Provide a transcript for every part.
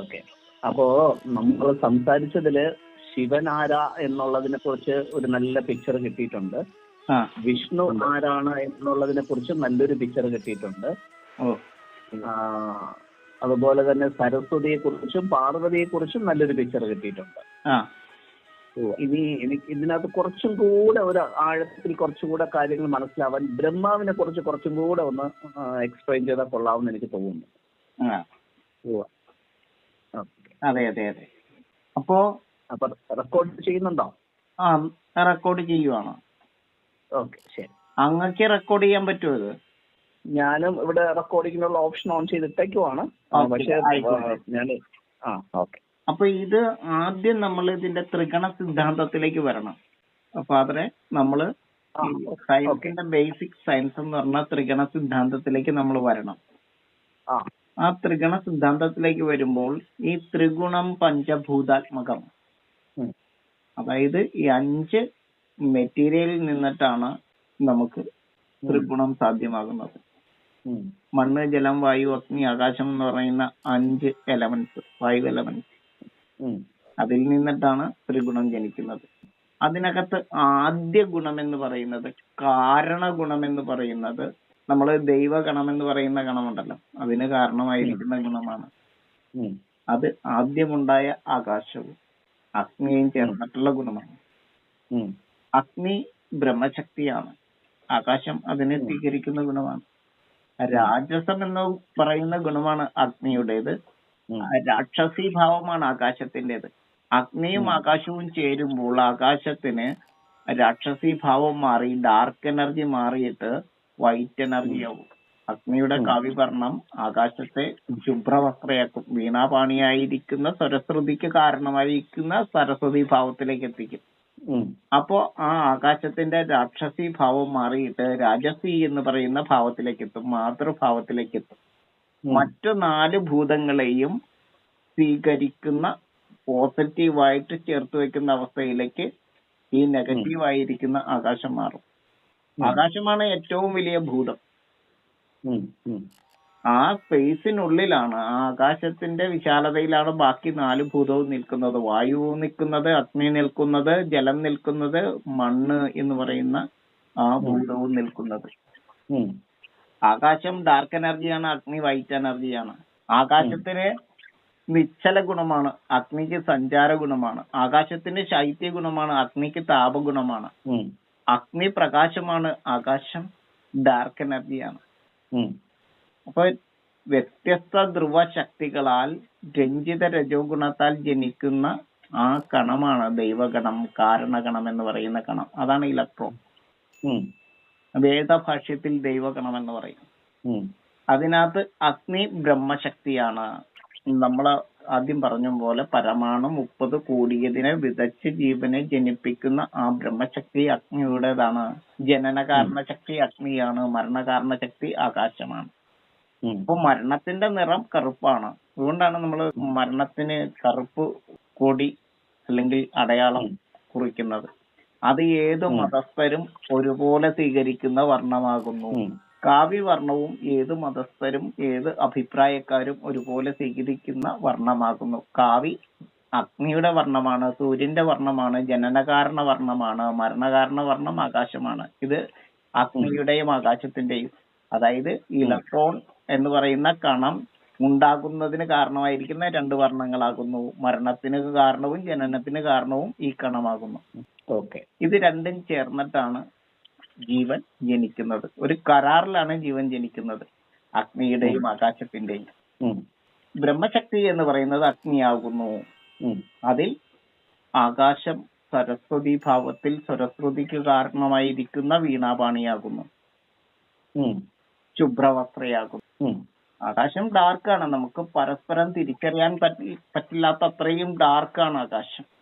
Okay. അപ്പോ നമ്മൾ സംസാരിച്ചതിൽ ശിവൻ ആരാ എന്നുള്ളതിനെ കുറിച്ച് ഒരു നല്ല പിക്ചർ കിട്ടിയിട്ടുണ്ട്. വിഷ്ണു ആരാണ് എന്നുള്ളതിനെ കുറിച്ച് നല്ലൊരു പിക്ചർ കിട്ടിയിട്ടുണ്ട്. അതുപോലെ തന്നെ സരസ്വതിയെ കുറിച്ചും പാർവതിയെ കുറിച്ചും നല്ലൊരു പിക്ചർ കിട്ടിയിട്ടുണ്ട് ഇനി എനിക്ക് ഇതിനകത്ത് കുറച്ചും കൂടെ ഒരു ആഴത്തിൽ കുറച്ചും കൂടെ കാര്യങ്ങൾ മനസ്സിലാവാൻ ബ്രഹ്മാവിനെ കുറിച്ച് കുറച്ചും കൂടെ ഒന്ന് എക്സ്പ്ലെയിൻ ചെയ്താൽ കൊള്ളാവുന്ന എനിക്ക് തോന്നുന്നു. അതെ അതെ അതെ. അപ്പോ അപ്പൊ റെക്കോർഡ് ചെയ്യുന്നുണ്ടോ? ആ റെക്കോർഡ് ചെയ്യുവാണ്. ഓക്കെ ശരി. അങ്ങക്ക് റെക്കോർഡ് ചെയ്യാൻ പറ്റുമോ ഇത്? ഞാനും ഇവിടെ റെക്കോർഡിങ്ങിനുള്ള ഓപ്ഷൻ ഓൺ ചെയ്തിട്ടേക്കുവാണ്. പക്ഷേ ഞാൻ ആ ഓക്കെ. അപ്പൊ ഇത് ആദ്യം നമ്മൾ ഇതിന്റെ ത്രികണ സിദ്ധാന്തത്തിലേക്ക് വരണം. അപ്പൊ അതിനെ നമ്മൾ സയൻസിന്റെ ബേസിക് സയൻസ് എന്ന് പറഞ്ഞ ത്രികണ സിദ്ധാന്തത്തിലേക്ക് നമ്മൾ വരണം. ആ ത്രിഗുണ സിദ്ധാന്തത്തിലേക്ക് വരുമ്പോൾ ഈ ത്രിഗുണം പഞ്ചഭൂതാത്മകം. അതായത് ഈ അഞ്ച് മെറ്റീരിയലിൽ നിന്നിട്ടാണ് നമുക്ക് ത്രിഗുണം സാധ്യമാകുന്നത്. മണ്ണ് ജലം വായു അഗ്നി ആകാശം എന്ന് പറയുന്ന അഞ്ച് എലമെന്റ്സ് ഫൈവ് എലമെന്റ്സ് അതിൽ നിന്നിട്ടാണ് ത്രിഗുണം ജനിക്കുന്നത്. അതിനകത്ത് ആദ്യ ഗുണം എന്ന് പറയുന്നത് കാരണ ഗുണം എന്ന് പറയുന്നത് നമ്മൾ ദൈവഗണം എന്ന് പറയുന്ന ഗണമുണ്ടല്ലോ. അതിന് കാരണമായിരിക്കുന്ന ഗുണമാണ്. അത് ആദ്യമുണ്ടായ ആകാശവും അഗ്നിയും ചേർന്നിട്ടുള്ള ഗുണമാണ്. അഗ്നി ബ്രഹ്മശക്തിയാണ്. ആകാശം അതിനെ സ്വീകരിക്കുന്ന ഗുണമാണ്. രാജസം എന്ന് പറയുന്ന ഗുണമാണ് അഗ്നിയുടേത്. രാക്ഷസി ഭാവമാണ് ആകാശത്തിന്റേത് അഗ്നിയും ആകാശവും ചേരുമ്പോൾ ആകാശത്തിന് രാക്ഷസി ഭാവം മാറി ഡാർക്ക് എനർജി മാറിയിട്ട് വൈറ്റ് എനർജി ആവും അഗ്നിയുടെ കാവ്യവർണം ആകാശത്തെ ശുഭ്രവസ്ത്രയാക്കും. വീണാപാണിയായിരിക്കുന്ന സരസ്വതിക്ക് കാരണമായിരിക്കുന്ന സരസ്വതി ഭാവത്തിലേക്ക് എത്തിക്കും. അപ്പോ ആ ആകാശത്തിന്റെ രാക്ഷസി ഭാവം മാറിയിട്ട് രാജസി എന്ന് പറയുന്ന ഭാവത്തിലേക്ക് എത്തും മാതൃഭാവത്തിലേക്ക് എത്തും. മറ്റു നാല് ഭൂതങ്ങളെയും സ്വീകരിക്കുന്ന പോസിറ്റീവായിട്ട് ചേർത്ത് വെക്കുന്ന അവസ്ഥയിലേക്ക് ഈ നെഗറ്റീവ് ആയിരിക്കുന്ന ആകാശം മാറും. ആകാശമാണ് ഏറ്റവും വലിയ ഭൂതം. ആ സ്പേസിനുള്ളിലാണ് ആ ആകാശത്തിന്റെ വിശാലതയിലാണ് ബാക്കി നാല് ഭൂതവും നിൽക്കുന്നത്. വായു നിൽക്കുന്നത് അഗ്നി നിൽക്കുന്നത് ജലം നിൽക്കുന്നത് മണ്ണ് എന്ന് പറയുന്ന ആ ഭൂതവും നിൽക്കുന്നത്. ആകാശം ഡാർക്ക് എനർജിയാണ് അഗ്നി വൈറ്റ് എനർജിയാണ് ആകാശത്തിന് നിശ്ചല ഗുണമാണ് അഗ്നിക്ക് സഞ്ചാര ഗുണമാണ്. ആകാശത്തിന് ശൈത്യ ഗുണമാണ് അഗ്നിക്ക് താപഗുണമാണ്. അഗ്നി പ്രകാശമാണ് ആകാശം ഡാർക്ക് എനർജിയാണ് ആണ്. അപ്പൊ വ്യത്യസ്ത ധ്രുവ ശക്തികളാൽ രഞ്ജിത രജോ ഗുണത്താൽ ജനിക്കുന്ന ആ കണമാണ് ദൈവഗണം കാരണഗണം എന്ന് പറയുന്ന കണം. അതാണ് ഇലക്ട്രോൺ വേദഭാഷ്യത്തിൽ ദൈവഗണം എന്ന് പറയും. അതിനകത്ത് അഗ്നി ബ്രഹ്മശക്തിയാണ് നമ്മൾ ആദ്യം പറഞ്ഞ പോലെ പരമാണു മുപ്പത് കൂടിയതിനെ വിതച്ച് ജീവനെ ജനിപ്പിക്കുന്ന ആ ബ്രഹ്മശക്തി അഗ്നിയുടേതാണ്. ജനനകാരണ ശക്തി അഗ്നിയാണ് മരണകാരണ ശക്തി ആകാശമാണ്. അപ്പൊ മരണത്തിന്റെ നിറം കറുപ്പാണ്. അതുകൊണ്ടാണ് നമ്മൾ മരണത്തിന് കറുപ്പ് കൊടി അല്ലെങ്കിൽ അടയാളം കുറിക്കുന്നത്. അത് ഏത് മതസ്ഥരും ഒരുപോലെ സ്വീകരിക്കുന്ന വർണമാകുന്നു. ഉം, കാവ്യവർണവും ഏത് മതസ്ഥരും ഏത് അഭിപ്രായക്കാരും ഒരുപോലെ സ്വീകരിക്കുന്ന വർണമാകുന്നു. കാവി അഗ്നിയുടെ വർണമാണ് സൂര്യന്റെ വർണമാണ് ജനനകാരണ വർണമാണ് മരണകാരണ വർണം ആകാശമാണ്. ഇത് അഗ്നിയുടെയും ആകാശത്തിന്റെയും. അതായത് ഇലക്ട്രോൺ എന്ന് പറയുന്ന കണം ഉണ്ടാകുന്നതിന് കാരണമായിരിക്കുന്ന രണ്ട് വർണങ്ങളാകുന്നു. മരണത്തിന് കാരണവും ജനനത്തിന് കാരണവും ഈ കണമാകുന്നു. ഓക്കെ. ഇത് രണ്ടും ചേർന്നിട്ടാണ് ജീവൻ ജനിക്കുന്നത്. ഒരു കരാറിലാണ് ജീവൻ ജനിക്കുന്നത്. അഗ്നിയുടെയും ആകാശത്തിന്റെയും. ബ്രഹ്മശക്തി എന്ന് പറയുന്നത് അഗ്നിയാകുന്നു. അതിൽ ആകാശം സരസ്വതി ഭാവത്തിൽ സരസ്വതിക്ക് കാരണമായിരിക്കുന്ന വീണാപാണിയാകുന്നു. ശുഭ്രവസ്ത്രയാകുന്നു. ആകാശം ഡാർക്കാണ്. നമുക്ക് പരസ്പരം തിരിച്ചറിയാൻ പറ്റി പറ്റില്ലാത്ത അത്രയും ഡാർക്കാണ് ആകാശം.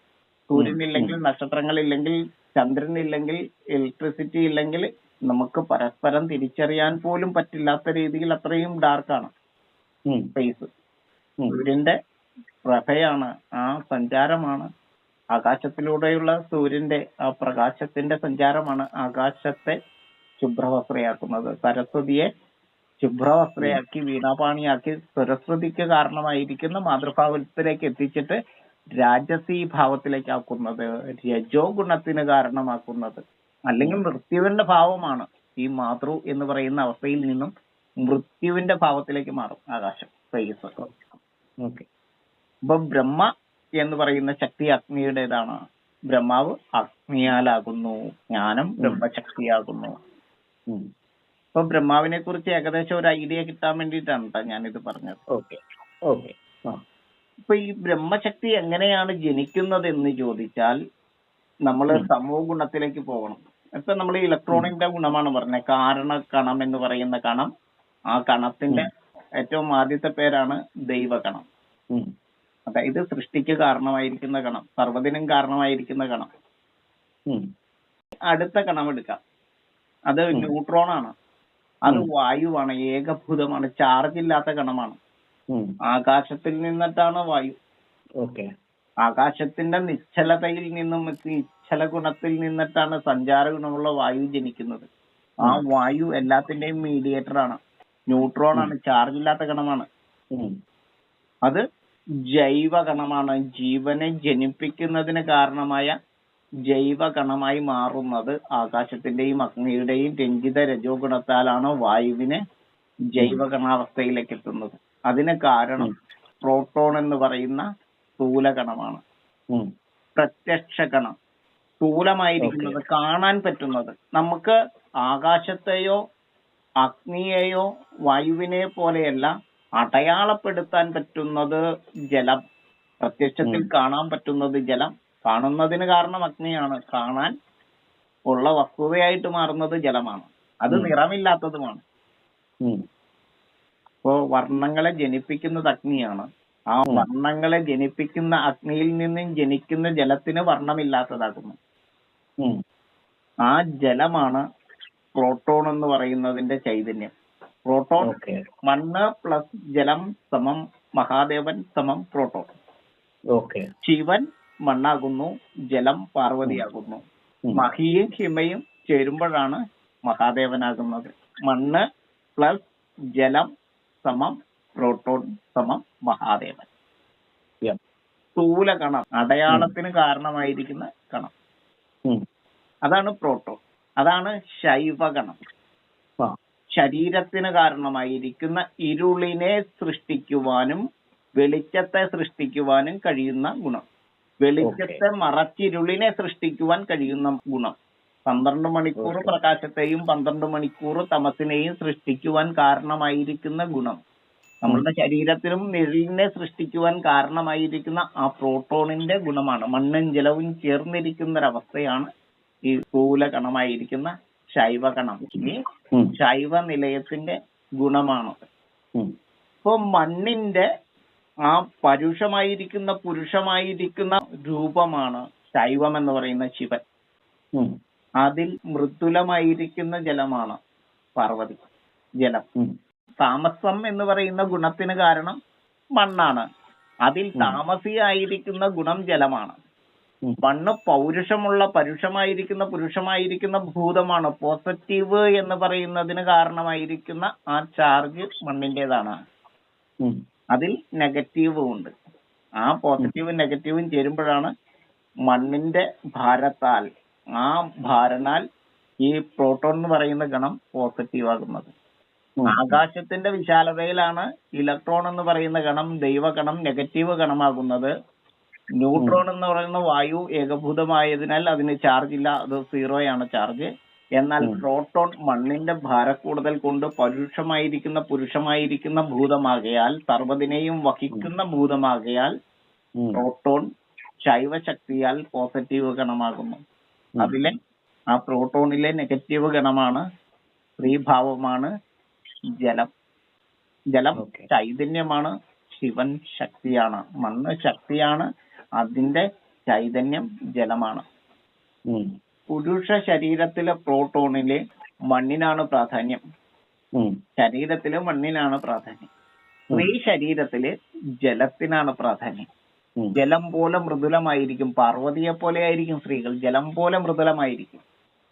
സൂര്യനില്ലെങ്കിൽ നക്ഷത്രങ്ങളില്ലെങ്കിൽ ചന്ദ്രനില്ലെങ്കിൽ ഇലക്ട്രിസിറ്റി ഇല്ലെങ്കിൽ നമുക്ക് പരസ്പരം തിരിച്ചറിയാൻ പോലും പറ്റില്ലാത്ത രീതിയിൽ അത്രയും ഡാർക്കാണ് ആണ് സ്പേസ് സൂര്യന്റെ പ്രഭയാണ് ആ സഞ്ചാരമാണ്. ആകാശത്തിലൂടെയുള്ള സൂര്യന്റെ ആ പ്രകാശത്തിന്റെ സഞ്ചാരമാണ് ആകാശത്തെ ശുഭ്രവസ്ത്രയാക്കുന്നത്. സരസ്വതിയെ ശുഭ്രവസ്ത്രയാക്കി വീണാപാണിയാക്കി സരസ്വതിക്ക് കാരണമായിരിക്കുന്ന മാതൃഭാവത്തിലേക്ക് എത്തിച്ചിട്ട് രാജസീ ഭാവത്തിലേക്ക് ആക്കുന്നത് രജോ ഗുണത്തിന് കാരണമാക്കുന്നത് അല്ലെങ്കിൽ മൃത്യുവിന്റെ ഭാവമാണ് ഈ മാതൃ എന്ന് പറയുന്ന അവസ്ഥയിൽ നിന്നും മൃത്യുവിന്റെ ഭാവത്തിലേക്ക് മാറും ആകാശം. സ്പേസ് ഓക്കെ അപ്പൊ ബ്രഹ്മ എന്ന് പറയുന്ന ശക്തി അഗ്നിയുടേതാണ് ബ്രഹ്മാവ് അഗ്നിയാലാകുന്നു ജ്ഞാനം ബ്രഹ്മശക്തിയാകുന്നു. അപ്പൊ ബ്രഹ്മാവിനെ കുറിച്ച് ഏകദേശം ഒരു ഐഡിയ കിട്ടാൻ വേണ്ടിയിട്ടാണ് കേട്ടോ ഞാനിത് പറഞ്ഞത്. ഓക്കെ ഓക്കെ ഇപ്പൊ ഈ ബ്രഹ്മശക്തി എങ്ങനെയാണ് ജനിക്കുന്നത് എന്ന് ചോദിച്ചാൽ നമ്മൾ സമൂഹ ഗുണത്തിലേക്ക് പോകണം. ഇപ്പൊ നമ്മൾ ഇലക്ട്രോണിന്റെ ഗുണമാണ് പറഞ്ഞത്. കാരണ കണം എന്ന് പറയുന്ന കണം. ആ കണത്തിന്റെ ഏറ്റവും ആദ്യത്തെ പേരാണ് ദൈവകണം. അതായത് സൃഷ്ടിക്ക് കാരണമായിരിക്കുന്ന കണം. സർവതിനും കാരണമായിരിക്കുന്ന കണം. അടുത്ത കണം എടുക്കാം. അത് ന്യൂട്രോൺ ആണ് അത് വായുവാണ്. ഏകഭൂതമാണ്. ചാർജ് ഇല്ലാത്ത കണമാണ്. ആകാശത്തിൽ നിന്നിട്ടാണ് വായു. ഓക്കെ. ആകാശത്തിന്റെ നിശ്ചലതയിൽ നിന്നും നിശ്ചല ഗുണത്തിൽ നിന്നിട്ടാണ് സഞ്ചാര ഗുണമുള്ള വായു ജനിക്കുന്നത്. ആ വായു എല്ലാത്തിന്റെയും മീഡിയേറ്റർ ആണ്. ന്യൂട്രോൺ ആണ് ചാർജ് ഇല്ലാത്ത കണമാണ്. അത് ജൈവ കണമാണ് ജീവനെ ജനിപ്പിക്കുന്നതിന് കാരണമായ ജൈവ കണമായി മാറുന്നത് ആകാശത്തിന്റെയും അഗ്നിയുടെയും രഞ്ജിത രജോ ഗുണത്താലാണ് വായുവിനെ ജൈവ കണാവസ്ഥയിലേക്ക് എത്തുന്നത് അതിന് കാരണം പ്രോട്ടോൺ എന്ന് പറയുന്ന സ്ഥൂലകണമാണ്. പ്രത്യക്ഷ കണം സ്ഥൂലമായിരിക്കുന്നത് കാണാൻ പറ്റുന്നത്. നമുക്ക് ആകാശത്തെയോ അഗ്നിയെയോ വായുവിനെ പോലെയല്ല അടയാളപ്പെടുത്താൻ പറ്റുന്നത് ജലം. പ്രത്യക്ഷത്തിൽ കാണാൻ പറ്റുന്നത് ജലം. കാണുന്നതിന് കാരണം അഗ്നിയാണ്. കാണാൻ ഉള്ള വസ്തുതയായിട്ട് മാറുന്നത് ജലമാണ്. അത് നിറമില്ലാത്തതുമാണ്. ഇപ്പോ വർണങ്ങളെ ജനിപ്പിക്കുന്നത് അഗ്നിയാണ്. ആ വർണങ്ങളെ ജനിപ്പിക്കുന്ന അഗ്നിയിൽ നിന്നും ജനിക്കുന്ന ജലത്തിന് വർണമില്ലാത്തതാകുന്നു. ആ ജലമാണ് പ്രോട്ടോൺ എന്ന് പറയുന്നതിന്റെ ചൈതന്യം. പ്രോട്ടോൺ മണ്ണ് പ്ലസ് ജലം സമം മഹാദേവൻ സമം പ്രോട്ടോൺ. ഓക്കെ. ശിവൻ മണ്ണാകുന്നു ജലം പാർവതിയാകുന്നു. മഹിയും ഹിമയും ചേരുമ്പോഴാണ് മഹാദേവനാകുന്നത്. മണ്ണ് പ്ലസ് ജലം സമം പ്രോട്ടോൺ സമം മഹാദേവൻ. സ്ഥൂല കണം അടയാളത്തിന് കാരണമായിരിക്കുന്ന കണം. ഉം. അതാണ് പ്രോട്ടോൺ. അതാണ് ശൈവകണം. ആ. ശരീരത്തിന് കാരണമായിരിക്കുന്ന ഇരുളിനെ സൃഷ്ടിക്കുവാനും വെളിച്ചത്തെ സൃഷ്ടിക്കുവാനും കഴിയുന്ന ഗുണം. വെളിച്ചത്തെ മറച്ചിരുളിനെ സൃഷ്ടിക്കുവാൻ കഴിയുന്ന ഗുണം. പന്ത്രണ്ട് മണിക്കൂർ പ്രകാശത്തെയും പന്ത്രണ്ട് മണിക്കൂർ തമസിനെയും സൃഷ്ടിക്കുവാൻ കാരണമായിരിക്കുന്ന ഗുണം. നമ്മളുടെ ശരീരത്തിലും നിഴലിനെ സൃഷ്ടിക്കുവാൻ കാരണമായിരിക്കുന്ന ആ പ്രോട്ടോണിന്റെ ഗുണമാണ്. മണ്ണും ജലവും ചേർന്നിരിക്കുന്ന ഒരവസ്ഥയാണ് ഈ സ്ഥൂലകണമായിരിക്കുന്ന ശൈവകണം. ഈ. ശൈവ നിലയത്തിന്റെ ഗുണമാണ്. ഇപ്പൊ മണ്ണിന്റെ ആ പരുഷമായിരിക്കുന്ന പുരുഷമായിരിക്കുന്ന രൂപമാണ് ശൈവം എന്ന് പറയുന്ന ശിവൻ. അതിൽ മൃദുലമായിരിക്കുന്ന ജലമാണ് പാർവതി ജലം. താമസം എന്ന് പറയുന്ന ഗുണത്തിന് കാരണം മണ്ണാണ്. അതിൽ താമസിയായിരിക്കുന്ന ഗുണം ജലമാണ്. മണ്ണ് പൗരുഷമുള്ള പരുഷമായിരിക്കുന്ന പുരുഷമായിരിക്കുന്ന ഭൂതമാണ്. പോസിറ്റീവ് എന്ന് പറയുന്നതിന് കാരണമായിരിക്കുന്ന ആ ചാർജ് മണ്ണിന്റേതാണ് ഉം. അതിൽ നെഗറ്റീവും ഉണ്ട്. ആ പോസിറ്റീവും നെഗറ്റീവും ചേരുമ്പോഴാണ് മണ്ണിന്റെ ഭാരത്താൽ ആ ഭാരനാൽ ഈ പ്രോട്ടോൺ എന്ന് പറയുന്ന ഗണം പോസിറ്റീവ് ആകുന്നത്. ആകാശത്തിന്റെ വിശാലതയിലാണ് ഇലക്ട്രോൺ എന്ന് പറയുന്ന ഗണം ദൈവഗണം നെഗറ്റീവ് ഗണമാകുന്നത്. ന്യൂട്രോൺ എന്ന് പറയുന്ന വായു ഏകഭൂതമായതിനാൽ അതിന് ചാർജ് ഇല്ല അത് സീറോയാണ് ചാർജ് എന്നാൽ പ്രോട്ടോൺ മണ്ണിന്റെ ഭാരക്കൂടുതൽ കൊണ്ട് പരുഷമായിരിക്കുന്ന പുരുഷമായിരിക്കുന്ന ഭൂതമാകയാൽ സർവതിനെയും വഹിക്കുന്ന ഭൂതമാകയാൽ പ്രോട്ടോൺ ശൈവശക്തിയാൽ പോസിറ്റീവ് ഗണമാകുന്നു. അതിലെ ആ പ്രോട്ടോണിലെ നെഗറ്റീവ് ഗണമാണ് ശ്രീഭാവമാണ് ജലം. ജലം ചൈതന്യമാണ് ശിവൻ ശക്തിയാണ്. മണ്ണ് ശക്തിയാണ് അതിന്റെ ചൈതന്യം ജലമാണ്. പുരുഷ ശരീരത്തിലെ പ്രോട്ടോണിൽ മണ്ണിനാണ് പ്രാധാന്യം. ശരീരത്തിലെ മണ്ണിനാണ് പ്രാധാന്യം. സ്ത്രീ ശരീരത്തിൽ ജലത്തിനാണ് പ്രാധാന്യം. ജലം പോലെ മൃദുലമായിരിക്കും. പാർവതിയെ പോലെ ആയിരിക്കും സ്ത്രീകൾ. ജലം പോലെ മൃദുലമായിരിക്കും.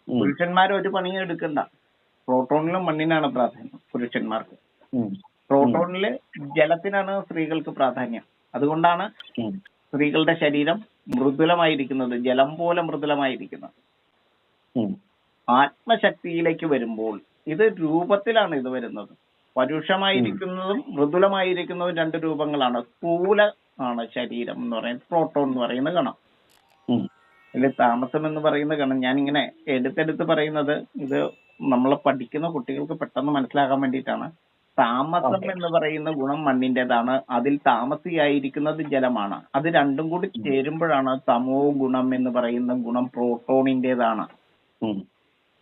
പുരുഷന്മാർ ഒരു പണിയും എടുക്കണ്ട. പ്രോട്ടോണിലും മണ്ണിനാണ് പ്രാധാന്യം പുരുഷന്മാർക്ക്. പ്രോട്ടോണിൽ ജലത്തിനാണ് സ്ത്രീകൾക്ക് പ്രാധാന്യം. അതുകൊണ്ടാണ്. സ്ത്രീകളുടെ ശരീരം മൃദുലമായിരിക്കുന്നത് ജലം പോലെ മൃദുലമായിരിക്കുന്നത്. ആത്മശക്തിയിലേക്ക് വരുമ്പോൾ ഇത് രൂപത്തിലാണ് ഇത് വരുന്നത്. പരുഷമായിരിക്കുന്നതും മൃദുലമായിരിക്കുന്നതും രണ്ട് രൂപങ്ങളാണ്. സ്ഥൂല ആണ് ശരീരം എന്ന് പറയുന്നത്. പ്രോട്ടോൺ എന്ന് പറയുന്ന കണം. അതിൽ താമസം എന്ന് പറയുന്ന കണം. ഞാനിങ്ങനെ എടുത്തെടുത്ത് പറയുന്നത് ഇത് നമ്മൾ പഠിക്കുന്ന കുട്ടികൾക്ക് പെട്ടെന്ന് മനസ്സിലാക്കാൻ വേണ്ടിയിട്ടാണ്. താമസം എന്ന് പറയുന്ന ഗുണം മണ്ണിന്റേതാണ്. അതിൽ താമസിയായിരിക്കുന്നത് ജലമാണ്. അത് രണ്ടും കൂടി ചേരുമ്പോഴാണ് തമോ ഗുണം എന്ന് പറയുന്ന ഗുണം പ്രോട്ടോണിന്റേതാണ്.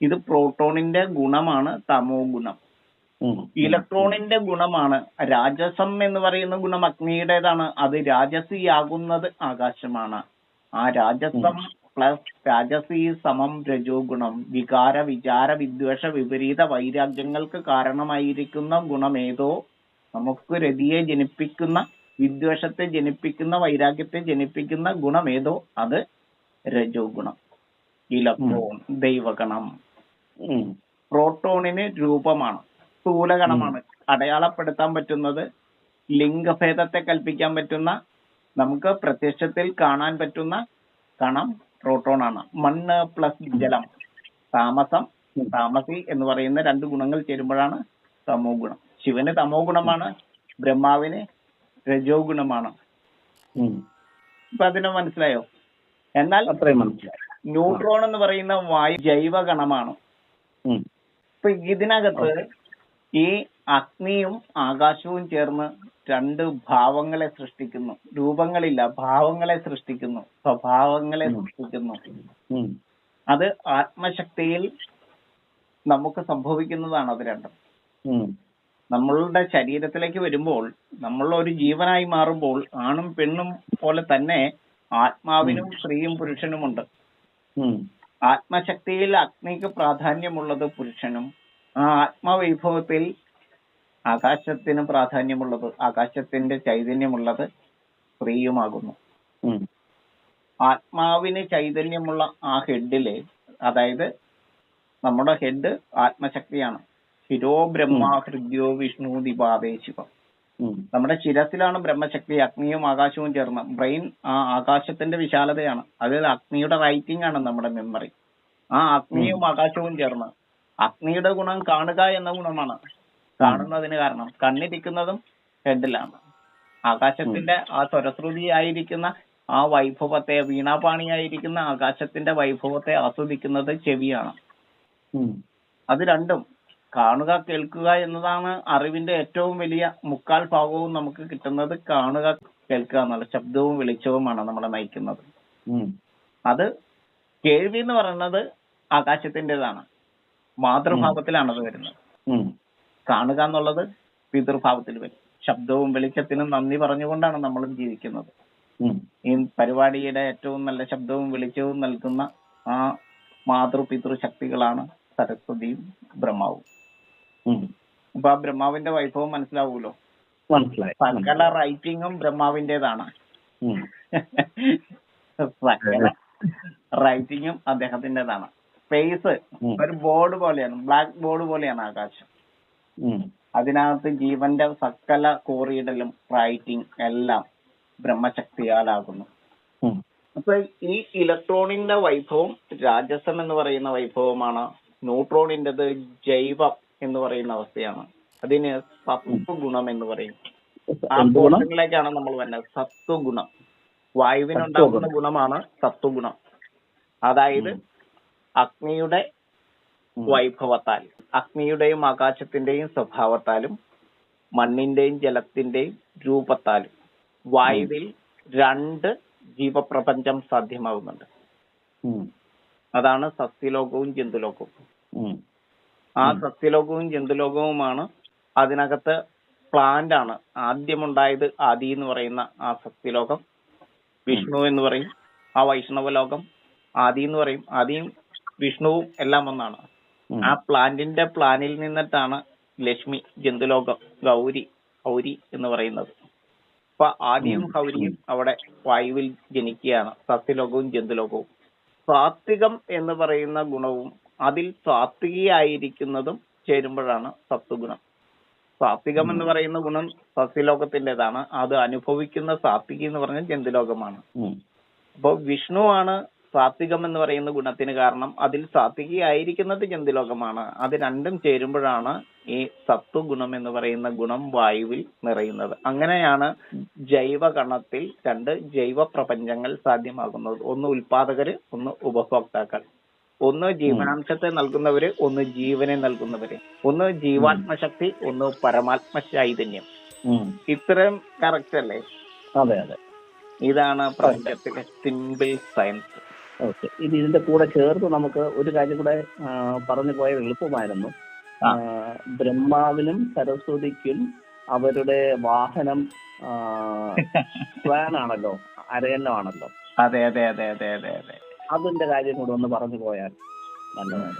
ഇത് പ്രോട്ടോണിന്റെ ഗുണമാണ് തമോ ഗുണം. ഇലക്ട്രോണിന്റെ ഗുണമാണ്. രാജസം എന്ന് പറയുന്ന ഗുണം അഗ്നിയുടേതാണ്. അത് രാജസിയാകുന്നത് ആകാശമാണ്. ആ രാജസം പ്ലസ് രാജസി സമം രജോ ഗുണം. വികാര വിചാര വിദ്വേഷ വിപരീത വൈരാഗ്യങ്ങൾക്ക് കാരണമായിരിക്കുന്ന ഗുണമേതോ നമുക്ക് രതിയെ ജനിപ്പിക്കുന്ന വിദ്വേഷത്തെ ജനിപ്പിക്കുന്ന വൈരാഗ്യത്തെ ജനിപ്പിക്കുന്ന ഗുണമേതോ അത് രജോ ഗുണം. ഇലക്ട്രോൺ ദൈവഗണം. പ്രോട്ടോണിന് രൂപമാണ്. സ്ഥൂലഗണമാണ് അടയാളപ്പെടുത്താൻ പറ്റുന്നത് ലിംഗഭേദത്തെ കൽപ്പിക്കാൻ പറ്റുന്ന നമുക്ക് പ്രത്യക്ഷത്തിൽ കാണാൻ പറ്റുന്ന കണം പ്രോട്ടോൺ ആണ്. മണ്ണ് പ്ലസ് ജലം. താമസം താമസി എന്ന് പറയുന്ന രണ്ട് ഗുണങ്ങൾ ചേരുമ്പോഴാണ് തമോ ഗുണം. ശിവന് തമോ ഗുണമാണ് ബ്രഹ്മാവിന് രജോ ഗുണമാണ്. ഇപ്പൊ അതിനെ മനസ്സിലായോ? എന്നാൽ ന്യൂട്രോൺ എന്ന് പറയുന്ന വായു ജൈവ ഗണമാണ്. ഇപ്പൊ ഇതിനകത്ത് ഈ അഗ്നിയും ആകാശവും ചേർന്ന് രണ്ട് ഭാവങ്ങളെ സൃഷ്ടിക്കുന്നു. രൂപങ്ങളില്ല ഭാവങ്ങളെ സൃഷ്ടിക്കുന്നു. സ്വഭാവങ്ങളെ സൃഷ്ടിക്കുന്നു. അത് ആത്മശക്തിയിൽ നമുക്ക് സംഭവിക്കുന്നതാണ് അത് രണ്ടും. നമ്മളുടെ ശരീരത്തിലേക്ക് വരുമ്പോൾ നമ്മൾ ഒരു ജീവനായി മാറുമ്പോൾ ആണും പെണ്ണും പോലെ തന്നെ ആത്മാവിനും സ്ത്രീയും പുരുഷനുമുണ്ട്. ആത്മശക്തിയിൽ അഗ്നിക്ക് പ്രാധാന്യമുള്ളത് പുരുഷനും ആ ആത്മവൈഭവത്തിൽ ആകാശത്തിന് പ്രാധാന്യമുള്ളത് ആകാശത്തിന്റെ ചൈതന്യമുള്ളത് സ്ത്രീയുമാകുന്നു. ആത്മാവിന് ചൈതന്യമുള്ള ആ ഹെഡിൽ അതായത് നമ്മുടെ ഹെഡ് ആത്മശക്തിയാണ്. ശിരോ ബ്രഹ്മ ഹൃദ്യോ വിഷ്ണു ദിപാദേ ശിവം. നമ്മുടെ ശിരസിലാണ് ബ്രഹ്മശക്തി അഗ്നിയും ആകാശവും ചേർന്ന്. ബ്രെയിൻ ആ ആകാശത്തിന്റെ വിശാലതയാണ്. അതിൽ അഗ്നിയുടെ റൈറ്റിംഗ് ആണ് നമ്മുടെ മെമ്മറി. ആ അഗ്നിയും ആകാശവും ചേർന്ന് അഗ്നിയുടെ ഗുണം കാണുക എന്ന ഗുണമാണ്. കാണുന്നതിന് കാരണം കണ്ണിരിക്കുന്നതും ഹെഡിലാണ്. ആകാശത്തിന്റെ ആ സ്വരശ്രുതിയായിരിക്കുന്ന ആ വൈഭവത്തെ വീണാപാണിയായിരിക്കുന്ന ആകാശത്തിന്റെ വൈഭവത്തെ ആസ്വദിക്കുന്നത് ചെവിയാണ്. അത് രണ്ടും കാണുക കേൾക്കുക എന്നതാണ് അറിവിന്റെ ഏറ്റവും വലിയ മുക്കാൽ ഭാഗവും നമുക്ക് കിട്ടുന്നത് കാണുക കേൾക്കുക എന്നുള്ള ശബ്ദവും വെളിച്ചവുമാണ് നമ്മളെ നയിക്കുന്നത്. അത് കേൾവി എന്ന് പറയുന്നത് ആകാശത്തിന്റേതാണ് മാതൃഭാവത്തിലാണ് അത് വരുന്നത്. കാണുക എന്നുള്ളത് പിതൃഭാവത്തിൽ വരും. ശബ്ദവും വെളിച്ചത്തിനും നന്ദി പറഞ്ഞുകൊണ്ടാണ് നമ്മളും ജീവിക്കുന്നത്. ഈ പരിപാടിയുടെ ഏറ്റവും നല്ല ശബ്ദവും വെളിച്ചവും നൽകുന്ന ആ മാതൃ പിതൃ ശക്തികളാണ് സരസ്വതിയും ബ്രഹ്മാവും. അപ്പൊ ആ ബ്രഹ്മാവിന്റെ വൈഭവം മനസ്സിലാവൂലോ മനസ്സിലായി. സകല റൈറ്റിങ്ങും ബ്രഹ്മാവിന്റേതാണ്. സകല റൈറ്റിങ്ങും അദ്ദേഹത്തിന്റേതാണ്. സ്പേസ് ഒരു ബോർഡ് പോലെയാണ് ബ്ലാക്ക് ബോർഡ് പോലെയാണ് ആകാശം. അതിനകത്ത് ജീവന്റെ സകല കോറിയിടലും റൈറ്റിംഗ് എല്ലാം ബ്രഹ്മശക്തിയാലാകുന്നു. അപ്പൊ ഈ ഇലക്ട്രോണിന്റെ വൈഭവം രാജസം എന്ന് പറയുന്ന വൈഭവമാണ് ന്യൂട്രോണിന്റേത് ജൈവം എന്ന് പറയുന്ന അവസ്ഥയാണ്. അതിന് സത്വഗുണം എന്ന് പറയും. ആ ഗുണങ്ങളിലേക്കാണ് പോർഷനിലേക്കാണ് നമ്മൾ വരുന്നത്. സത്വഗുണം. വായുവിനുണ്ടാകുന്ന ഗുണമാണ് സത്വഗുണം. അതായത് അഗ്നിയുടെ. വൈഭവത്താൽ അഗ്നിയുടെയും ആകാശത്തിന്റെയും സ്വഭാവത്താലും മണ്ണിന്റെയും ജലത്തിന്റെയും രൂപത്താലും വായുവിൽ രണ്ട് ജീവപ്രപഞ്ചം സാധ്യമാകുന്നുണ്ട് അതാണ് സസ്യലോകവും ജന്തുലോകവും. ആ സസ്യലോകവും ജന്തുലോകവുമാണ് അതിനകത്ത് പ്ലാന്റ് ആണ്. ആദ്യമുണ്ടായത് ആദി എന്ന് പറയുന്ന ആ സസ്യലോകം വിഷ്ണു എന്ന് പറയും. ആ വൈഷ്ണവ ലോകം ആദി എന്ന് പറയും. ആദിയും വിഷ്ണുവും എല്ലാം ഒന്നാണ്. ആ പ്ലാന്റിന്റെ പ്ലാനിൽ നിന്നിട്ടാണ് ലക്ഷ്മി ജന്തുലോകം ഗൗരി ഗൗരി എന്ന് പറയുന്നത്. അപ്പൊ ആദിയും ഗൗരിയും അവിടെ വായുവിൽ ജനിക്കുകയാണ്. സസ്യലോകവും ജന്തുലോകവും. സാത്വികം എന്ന് പറയുന്ന ഗുണവും അതിൽ സാത്വികയായിരിക്കുന്നതും ചേരുമ്പോഴാണ് സത്വഗുണം. സാത്വികം എന്ന് പറയുന്ന ഗുണം സസ്യലോകത്തിന്റേതാണ് അത് അനുഭവിക്കുന്ന സാത്വികി എന്ന് പറഞ്ഞ ജന്തുലോകമാണ്. അപ്പോൾ അപ്പോ വിഷ്ണുവാണ് സാത്വികം എന്ന് പറയുന്ന ഗുണത്തിന് കാരണം അതിൽ സാത്വികയായിരിക്കുന്നത് ജന്തുലോകമാണ്. അത് രണ്ടും ചേരുമ്പോഴാണ് ഈ സത്വഗുണം എന്ന് പറയുന്ന ഗുണം വായുവിൽ നിറയുന്നത്. അങ്ങനെയാണ് ജൈവകണത്തിൽ രണ്ട് ജൈവ പ്രപഞ്ചങ്ങൾ സാധ്യമാകുന്നത്. ഒന്ന് ഉൽപാദകര് ഒന്ന് ഉപഭോക്താക്കൾ. ഒന്ന് ജീവനാംശത്തെ നൽകുന്നവര് ഒന്ന് ജീവനെ നൽകുന്നവര്. ഒന്ന് ജീവാത്മശക്തി ഒന്ന് പരമാത്മ ചൈതന്യം. ഇത്രയും കറക്റ്റ് അല്ലേ? അതെ അതെ. ഇതാണ് പ്രപഞ്ചത്തിലെ സിമ്പിൾ സയൻസ്. ഓക്കെ. ഇനി ഇതിന്റെ കൂടെ ചേർത്ത് നമുക്ക് ഒരു കാര്യം കൂടെ പറഞ്ഞു പോയാൽ എളുപ്പമായിരുന്നു. ബ്രഹ്മാവിനും സരസ്വതിക്കും അവരുടെ വാഹനം ആണല്ലോ അരയന്നമാണല്ലോ. അതെ അതെ അതെ അതെ അതെ അതെ. അതിന്റെ കാര്യം കൂടെ ഒന്ന് പറഞ്ഞു പോയാൽ നല്ലതാണ്